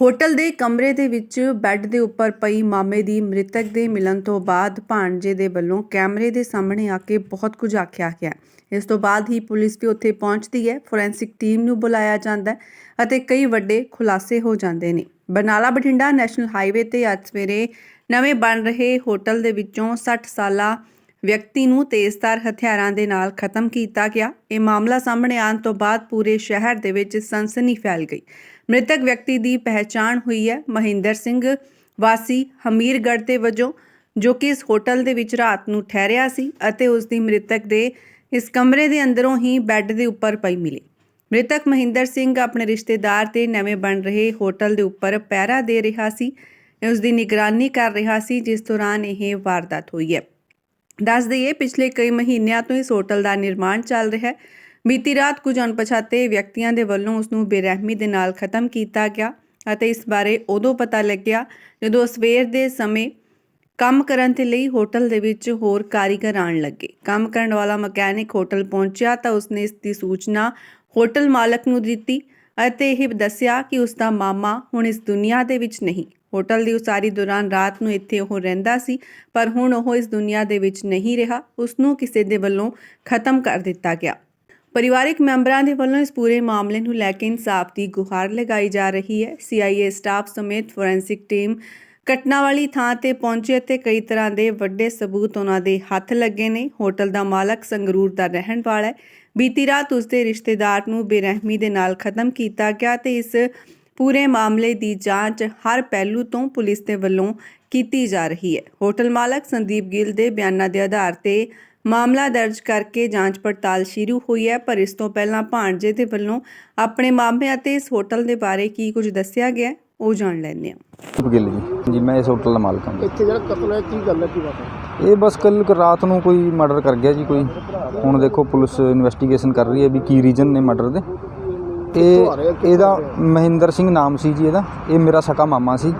Hotel ਦੇ ਕਮਰੇ ਦੇ ਵਿੱਚ ਬੈੱਡ ਦੇ ਉੱਪਰ ਪਈ ਮਾਮੇ ਦੀ ਮ੍ਰਿਤਕ ਦੇ ਮਿਲਣ ਤੋਂ ਬਾਅਦ ਭਾਣਜੇ ਦੇ ਵੱਲੋਂ ਕੈਮਰੇ ਦੇ ਸਾਹਮਣੇ ਆ ਕੇ ਬਹੁਤ ਕੁਝ ਆਖਿਆ ਗਿਆ। ਇਸ ਤੋਂ ਬਾਅਦ ਹੀ ਪੁਲਿਸ ਵੀ ਉੱਥੇ ਪਹੁੰਚਦੀ ਹੈ। ਫੋਰੈਂਸਿਕ ਟੀਮ ਨੂੰ ਬੁਲਾਇਆ ਜਾਂਦਾ ਹੈ ਅਤੇ ਕਈ ਵੱਡੇ ਖੁਲਾਸੇ ਹੋ ਜਾਂਦੇ ਨੇ। ਬਰਨਾਲਾ ਬਠਿੰਡਾ ਨੈਸ਼ਨਲ ਹਾਈਵੇ ਤੇ ਅੱਜ ਸਵੇਰੇ ਨਵੇਂ ਬਣ ਰਹੇ ਹੋਟਲ ਦੇ ਵਿੱਚੋਂ 60 ਸਾਲਾ ਵਿਅਕਤੀ ਨੂੰ ਤੇਜ਼ਧਾਰ ਹਥਿਆਰਾਂ ਦੇ ਨਾਲ ਖਤਮ ਕੀਤਾ ਗਿਆ। ਇਹ ਮਾਮਲਾ ਸਾਹਮਣੇ ਆਉਣ ਤੋਂ ਬਾਅਦ ਪੂਰੇ ਸ਼ਹਿਰ ਦੇ ਵਿੱਚ ਸਨਸਨੀ ਫੈਲ ਗਈ। ਮ੍ਰਿਤਕ ਵਿਅਕਤੀ ਦੀ ਪਹਿਚਾਣ ਹੋਈ ਹੈ ਮਹਿੰਦਰ ਸਿੰਘ ਵਾਸੀ ਹਮੀਰਗੜ੍ਹ ਦੇ ਵਜੋਂ, ਜੋ ਕਿ ਇਸ ਹੋਟਲ ਦੇ ਵਿੱਚ ਰਾਤ ਨੂੰ ਠਹਿਰਿਆ ਸੀ ਅਤੇ ਉਸ ਦੀ ਮ੍ਰਿਤਕ ਦੇ ਇਸ ਕਮਰੇ ਦੇ ਅੰਦਰੋਂ ਹੀ ਬੈੱਡ ਦੇ ਉੱਪਰ ਪਈ ਮਿਲੀ। ਮ੍ਰਿਤਕ ਮਹਿੰਦਰ ਸਿੰਘ ਆਪਣੇ ਰਿਸ਼ਤੇਦਾਰ ਤੇ ਨਵੇਂ ਬਣ ਰਹੇ ਹੋਟਲ ਦੇ ਉੱਪਰ ਪਹਿਰਾ ਦੇ ਰਿਹਾ ਸੀ। ਉਸ ਦੀ ਨਿਗਰਾਨੀ ਕਰ ਰਿਹਾ ਸੀ, ਜਿਸ ਦੌਰਾਨ ਇਹ ਵਾਰਦਾਤ ਹੋਈ ਹੈ। ਦੱਸ ਦਈਏ ਪਿਛਲੇ ਕਈ ਮਹੀਨਿਆਂ ਤੋਂ ਇਸ ਹੋਟਲ ਦਾ ਨਿਰਮਾਣ ਚੱਲ ਰਿਹਾ ਹੈ। ਬੀਤੀ ਰਾਤ ਕੁਝ ਅਣਪਛਾਤੇ ਵਿਅਕਤੀਆਂ ਦੇ ਵੱਲੋਂ ਉਸ ਨੂੰ ਬੇਰਹਿਮੀ ਦੇ ਨਾਲ ਖਤਮ ਕੀਤਾ ਗਿਆ ਅਤੇ ਇਸ ਬਾਰੇ ਉਦੋਂ ਪਤਾ ਲੱਗਿਆ ਜਦੋਂ ਸਵੇਰ ਦੇ ਸਮੇਂ ਕੰਮ ਕਰਨ ਦੇ ਲਈ ਹੋਟਲ ਦੇ ਵਿੱਚ ਹੋਰ ਕਾਰੀਗਰ ਆਣ ਲੱਗੇ। ਕੰਮ ਕਰਨ ਵਾਲਾ ਮਕੈਨਿਕ ਹੋਟਲ ਪਹੁੰਚਿਆ ਤਾਂ ਉਸਨੇ ਇਸ ਦੀ ਸੂਚਨਾ ਹੋਟਲ ਮਾਲਕ ਨੂੰ ਦਿੱਤੀ ਅਤੇ ਇਹ ਦੱਸਿਆ ਕਿ ਉਸ ਦਾ ਮਾਮਾ ਹੁਣ ਇਸ ਦੁਨੀਆ ਦੇ ਵਿੱਚ ਨਹੀਂ ਹੋਟਲ ਦੀ ਉਸਾਰੀ ਦੌਰਾਨ ਰਾਤ ਨੂੰ ਇੱਥੇ ਉਹ ਰਹਿੰਦਾ ਸੀ, ਪਰ ਹੁਣ ਉਹ ਇਸ ਦੁਨੀਆ ਦੇ ਵਿੱਚ ਨਹੀਂ ਰਿਹਾ। ਉਸ ਨੂੰ ਕਿਸੇ ਦੇ ਵੱਲੋਂ ਖਤਮ ਕਰ ਦਿੱਤਾ ਗਿਆ। ਪਰਿਵਾਰਕ ਮੈਂਬਰਾਂ ਦੇ ਵੱਲੋਂ ਇਸ ਪੂਰੇ ਮਾਮਲੇ ਨੂੰ ਲੈ ਕੇ ਇਨਸਾਫ ਦੀ ਗੁਹਾਰ ਲਗਾਈ ਜਾ ਰਹੀ ਹੈ। ਸੀਆਈਏ ਸਟਾਫ ਸਮੇਤ ਫੋਰੈਂਸਿਕ ਟੀਮ ਘਟਨਾ ਵਾਲੀ ਥਾਂ ਤੇ ਪਹੁੰਚੇ ਅਤੇ ਕਈ ਤਰ੍ਹਾਂ ਦੇ ਵੱਡੇ ਸਬੂਤ ਉਹਨਾਂ ਦੇ ਹੱਥ ਲੱਗੇ ਨੇ। ਹੋਟਲ ਦਾ ਮਾਲਕ ਸੰਗਰੂਰ ਦਾ ਰਹਿਣ ਵਾਲਾ ਹੈ। ਬੀਤੀ ਰਾਤ ਉਸਦੇ ਰਿਸ਼ਤੇਦਾਰ ਨੂੰ ਬੇਰਹਿਮੀ ਦੇ ਨਾਲ ਖਤਮ ਕੀਤਾ ਗਿਆ ਤੇ ਇਸ ਪੂਰੇ ਮਾਮਲੇ ਦੀ ਜਾਂਚ ਹਰ ਪਹਿਲੂ ਤੋਂ ਪੁਲਿਸ ਦੇ ਵੱਲੋਂ ਕੀਤੀ ਜਾ ਰਹੀ ਹੈ। ਹੋਟਲ ਮਾਲਕ ਸੰਦੀਪ ਗਿੱਲ ਦੇ ਬਿਆਨਾਂ ਦੇ ਆਧਾਰ ਤੇ ਮਾਮਲਾ ਦਰਜ ਕਰਕੇ ਜਾਂਚ ਪੜਤਾਲ ਸ਼ੁਰੂ ਹੋਈ ਹੈ ਪਰ ਇਸ ਤੋਂ ਪਹਿਲਾਂ ਭਾਣਜੇ ਦੇ ਵੱਲੋਂ ਆਪਣੇ ਮਾਮਲੇ ਅਤੇ ਇਸ ਹੋਟਲ ਦੇ ਬਾਰੇ ਕੀ ਕੁਝ ਦੱਸਿਆ ਗਿਆ ਹੈ, ਉਹ ਜਾਣ ਲੈਂਦੇ ਹਾਂ। ਗਿੱਲ ਜੀ। ਜੀ ਮੈਂ ਇਸ ਹੋਟਲ ਦਾ ਮਾਲਕ ਹਾਂ। ਜੀ। ਇੱਥੇ ਜਿਹੜਾ ਕਤਲ ਹੈ ਕੀ ਗੱਲ ਹੈ ਕੀ ਬਾਤ ਹੈ ਇਹ ਬਸ ਕੱਲ ਰਾਤ ਨੂੰ ਕੋਈ ਮਰਡਰ ਕਰ ਗਿਆ ਜੀ ਕੋਈ। ਹੁਣ ਦੇਖੋ ਪੁਲਿਸ ਇਨਵੈਸਟੀਗੇਸ਼ਨ ਕਰ ਰਹੀ ਹੈ ਵੀ ਕੀ ਰੀਜਨ ਨੇ ਮਰਡਰ ਦੇ। ਇਹ ਇਹਦਾ ਮਹਿੰਦਰ ਸਿੰਘ ਨਾਮ ਸੀ ਜੀ ਇਹਦਾ। ਇਹ ਮੇਰਾ ਸਕਾ ਮਾਮਾ ਸੀ।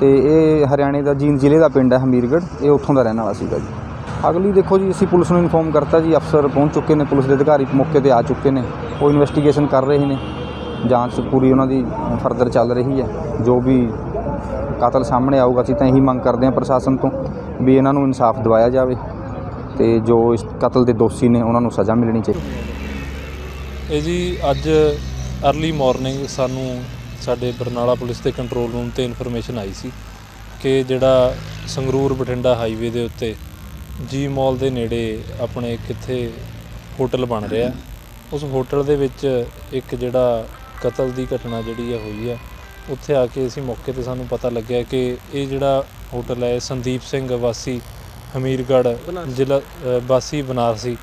ਤੇ ਇਹ ਹਰਿਆਣੇ ਦਾ ਜੀਨ ਜ਼ਿਲ੍ਹੇ ਦਾ ਪਿੰਡ ਹੈ ਹਮੀਰਗੜ੍ਹ। ਇਹ ਉੱਥੋਂ ਦਾ ਰਹਿਣ ਵਾਲਾ ਸੀਗਾ ਜੀ। ਅਗਲੀ ਦੇਖੋ ਜੀ, ਅਸੀਂ ਪੁਲਿਸ ਨੂੰ ਇਨਫੋਰਮ ਕਰਤਾ ਜੀ, ਅਫਸਰ ਪਹੁੰਚ ਚੁੱਕੇ ਨੇ, ਪੁਲਿਸ ਦੇ ਅਧਿਕਾਰੀ ਮੌਕੇ ਤੇ ਆ ਚੁੱਕੇ ਨੇ। ਉਹ ਇਨਵੈਸਟੀਗੇਸ਼ਨ ਕਰ ਰਹੇ ਨੇ। ਜਾਂਚ ਪੂਰੀ ਉਹਨਾਂ ਦੀ ਫਰਦਰ ਚੱਲ ਰਹੀ ਹੈ। ਜੋ ਵੀ ਕਾਤਲ ਸਾਹਮਣੇ ਆਊਗਾ, ਅਸੀਂ ਤਾਂ ਇਹੀ ਮੰਗ ਕਰਦੇ ਹਾਂ ਪ੍ਰਸ਼ਾਸਨ ਤੋਂ ਵੀ ਇਹਨਾਂ ਨੂੰ ਇਨਸਾਫ ਦਿਵਾਇਆ ਜਾਵੇ ਤੇ ਜੋ ਇਸ ਕਤਲ ਦੇ ਦੋਸ਼ੀ ਨੇ, ਉਹਨਾਂ ਨੂੰ ਸਜ਼ਾ ਮਿਲਣੀ ਚਾਹੀਦੀ ਇਹ ਜੀ ਅੱਜ ਅਰਲੀ ਮਾਰਨਿੰਗ ਸਾਨੂੰ ਸਾਡੇ ਬਰਨਾਲਾ ਪੁਲਿਸ ਦੇ ਕੰਟਰੋਲ ਰੂਮ ਤੇ ਇਨਫੋਰਮੇਸ਼ਨ ਆਈ ਸੀ ਕਿ ਜਿਹੜਾ ਸੰਗਰੂਰ ਬਠਿੰਡਾ ਹਾਈਵੇ ਦੇ ਉੱਤੇ ਜੀ ਮਾਲ ਦੇ ਨੇੜੇ ਆਪਣੇ ਕਿੱਥੇ ਹੋਟਲ ਬਣ ਰਿਹਾ। ਉਸ ਹੋਟਲ ਦੇ ਵਿੱਚ ਇੱਕ ਜਿਹੜਾ ਕਤਲ ਦੀ ਘਟਨਾ ਜਿਹੜੀ ਹੈ ਹੋਈ ਹੈ ਉੱਥੇ ਆ ਕੇ ਅਸੀਂ ਮੌਕੇ ਤੇ ਸਾਨੂੰ ਪਤਾ ਲੱਗਿਆ ਕਿ ਇਹ ਜਿਹੜਾ ਹੋਟਲ ਹੈ ਸੰਦੀਪ ਸਿੰਘ ਵਾਸੀ ਹਮੀਰਗੜ੍ਹ ਜ਼ਿਲ੍ਹਾ ਵਾਸੀ ਬਨਾਰਸੀ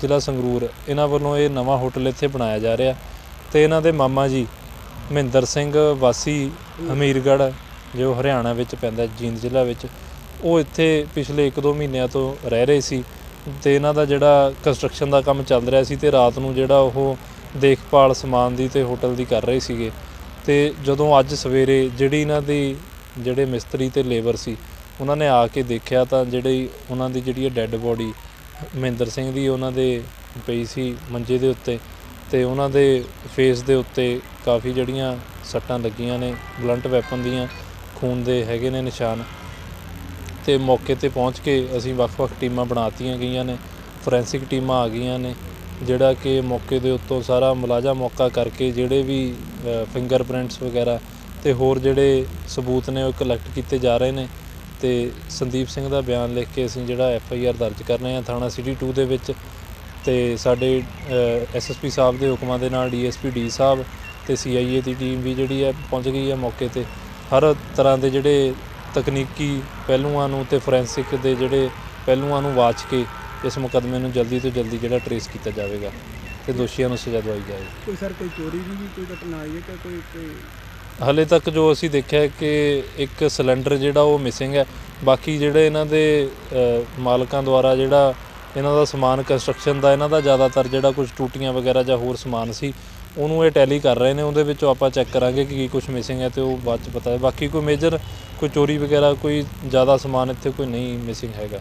ਜ਼ਿਲ੍ਹਾ ਸੰਗਰੂਰ। ਇਹਨਾਂ ਵੱਲੋਂ ਇਹ ਨਵਾਂ ਹੋਟਲ ਇੱਥੇ ਬਣਾਇਆ ਜਾ ਰਿਹਾ। ਤੇ ਇਹਨਾਂ ਦੇ ਮਾਮਾ ਜੀ ਮਹਿੰਦਰ ਸਿੰਘ, ਵਾਸੀ ਹਮੀਰਗੜ੍ਹ ਜੋ ਹਰਿਆਣਾ ਵਿੱਚ ਪੈਂਦਾ, ਜੀਂਦ ਜ਼ਿਲ੍ਹਾ ਵਿੱਚ, ਉਹ ਇੱਥੇ ਪਿਛਲੇ 1-2 ਮਹੀਨਿਆਂ ਤੋਂ ਰਹਿ ਰਹੇ ਸੀ। ਤੇ ਇਹਨਾਂ ਦਾ ਜਿਹੜਾ ਕੰਸਟਰਕਸ਼ਨ ਦਾ ਕੰਮ ਚੱਲ ਰਿਹਾ ਸੀ ਤੇ ਰਾਤ ਨੂੰ ਜਿਹੜਾ ਉਹ ਦੇਖਭਾਲ ਸਮਾਨ ਦੀ ਤੇ ਹੋਟਲ ਦੀ ਕਰ ਰਹੇ ਸੀਗੇ। ਤੇ ਜਦੋਂ ਅੱਜ ਸਵੇਰੇ ਜਿਹੜੀ ਇਹਨਾਂ ਦੀ, ਜਿਹੜੇ ਮਿਸਤਰੀ ਤੇ ਲੇਬਰ ਸੀ, ਉਹਨਾਂ ਨੇ ਆ ਕੇ ਦੇਖਿਆ ਤਾਂ ਜਿਹੜੀ ਉਹਨਾਂ ਦੀ ਜਿਹੜੀ ਡੈੱਡ ਬੋਡੀ ਮਹਿੰਦਰ ਸਿੰਘ ਦੀ ਉਹਨਾਂ ਦੇ ਪਈ ਸੀ ਮੰਜੇ ਦੇ ਉੱਤੇ ਤੇ ਉਹਨਾਂ ਦੇ ਫੇਸ ਦੇ ਉੱਤੇ ਕਾਫੀ ਜਿਹੜੀਆਂ ਸੱਟਾਂ ਲੱਗੀਆਂ ਨੇ ਬਲੰਟ ਵੈਪਨ ਦੀਆਂ, ਖੂਨ ਦੇ ਹੈਗੇ ਨੇ ਨਿਸ਼ਾਨ। ਤੇ ਮੌਕੇ ਤੇ ਪਹੁੰਚ ਕੇ ਅਸੀਂ ਵੱਖ-ਵੱਖ ਟੀਮਾਂ ਬਣਾਤੀਆਂ ਗਈਆਂ ਨੇ ਫੋਰੈਂਸਿਕ ਟੀਮਾਂ ਆ ਗਈਆਂ ਨੇ, ਜਿਹੜਾ ਕਿ ਮੌਕੇ ਦੇ ਉੱਤੋਂ ਸਾਰਾ ਮੁਲਾਜ਼ਾ ਮੌਕਾ ਕਰਕੇ ਜਿਹੜੇ ਵੀ ਫਿੰਗਰਪ੍ਰਿੰਟਸ ਵਗੈਰਾ ਤੇ ਹੋਰ ਜਿਹੜੇ ਸਬੂਤ ਨੇ ਉਹ ਕਲੈਕਟ ਕੀਤੇ ਜਾ ਰਹੇ ਨੇ। ਤੇ ਸੰਦੀਪ ਸਿੰਘ ਦਾ ਬਿਆਨ ਲਿਖ ਕੇ ਅਸੀਂ ਜਿਹੜਾ ਐਫ ਆਈ ਆਰ ਦਰਜ ਕਰ ਰਹੇ ਹਾਂ ਥਾਣਾ ਸਿਟੀ 2 ਦੇ ਵਿੱਚ ਤੇ ਸਾਡੇ ਐਸ ਐਸ ਪੀ ਸਾਹਿਬ ਦੇ ਹੁਕਮਾਂ ਦੇ ਨਾਲ ਡੀ ਐਸ ਪੀ ਡੀ ਸਾਹਿਬ ਤੇ ਸੀ ਆਈ ਏ ਦੀ ਟੀਮ ਵੀ ਜਿਹੜੀ ਹੈ ਪਹੁੰਚ ਗਈ ਹੈ ਮੌਕੇ ਤੇ। ਹਰ ਤਰ੍ਹਾਂ ਦੇ ਜਿਹੜੇ ਤਕਨੀਕੀ ਪਹਿਲੂਆਂ ਨੂੰ ਤੇ ਫੋਰੈਂਸਿਕ ਦੇ ਜਿਹੜੇ ਪਹਿਲੂਆਂ ਨੂੰ ਵਾਚ ਕੇ ਇਸ ਮੁਕੱਦਮੇ ਨੂੰ ਜਲਦੀ ਤੋਂ ਜਲਦੀ ਜਿਹੜਾ ਟਰੇਸ ਕੀਤਾ ਜਾਵੇਗਾ ਤੇ ਦੋਸ਼ੀਆਂ ਨੂੰ ਸਜ਼ਾ ਦਵਾਈ ਜਾਵੇਗੀ। ਕੋਈ ਸਰ, ਕੋਈ ਚੋਰੀ ਦੀ ਵੀ ਕੋਈ ਘਟਨਾ ਆਈ ਹੈ ਕਿ ਕੋਈ ਕੋਈ ਹਲੇ ਤੱਕ ਜੋ ਅਸੀਂ ਦੇਖਿਆ ਕਿ ਇੱਕ ਸਿਲੰਡਰ ਜਿਹੜਾ ਉਹ ਮਿਸਿੰਗ ਹੈ। ਬਾਕੀ ਜਿਹੜੇ ਇਹਨਾਂ ਦੇ ਮਾਲਕਾਂ ਦੁਆਰਾ ਜਿਹੜਾ ਇਹਨਾਂ ਦਾ ਸਮਾਨ ਕੰਸਟਰਕਸ਼ਨ ਦਾ, ਇਹਨਾਂ ਦਾ ਜ਼ਿਆਦਾਤਰ ਜਿਹੜਾ ਕੁਝ ਟੂਟੀਆਂ ਵਗੈਰਾ ਜਾਂ ਹੋਰ ਸਮਾਨ ਸੀ, ਉਹਨੂੰ ਇਹ ਟੈਲੀ ਕਰ ਰਹੇ ਨੇ। ਉਹਦੇ ਵਿੱਚੋਂ ਆਪਾਂ ਚੈੱਕ ਕਰਾਂਗੇ ਕਿ ਕੀ ਕੁਝ ਮਿਸਿੰਗ ਹੈ ਤੇ ਉਹ ਬਾਅਦ ਚ ਪਤਾ ਹੈ। ਬਾਕੀ ਕੋਈ ਮੇਜਰ ਕੋਈ ਚੋਰੀ ਵਗੈਰਾ, ਕੋਈ ਜ਼ਿਆਦਾ ਸਮਾਨ ਇੱਥੇ ਕੋਈ ਨਹੀਂ ਮਿਸਿੰਗ ਹੈਗਾ।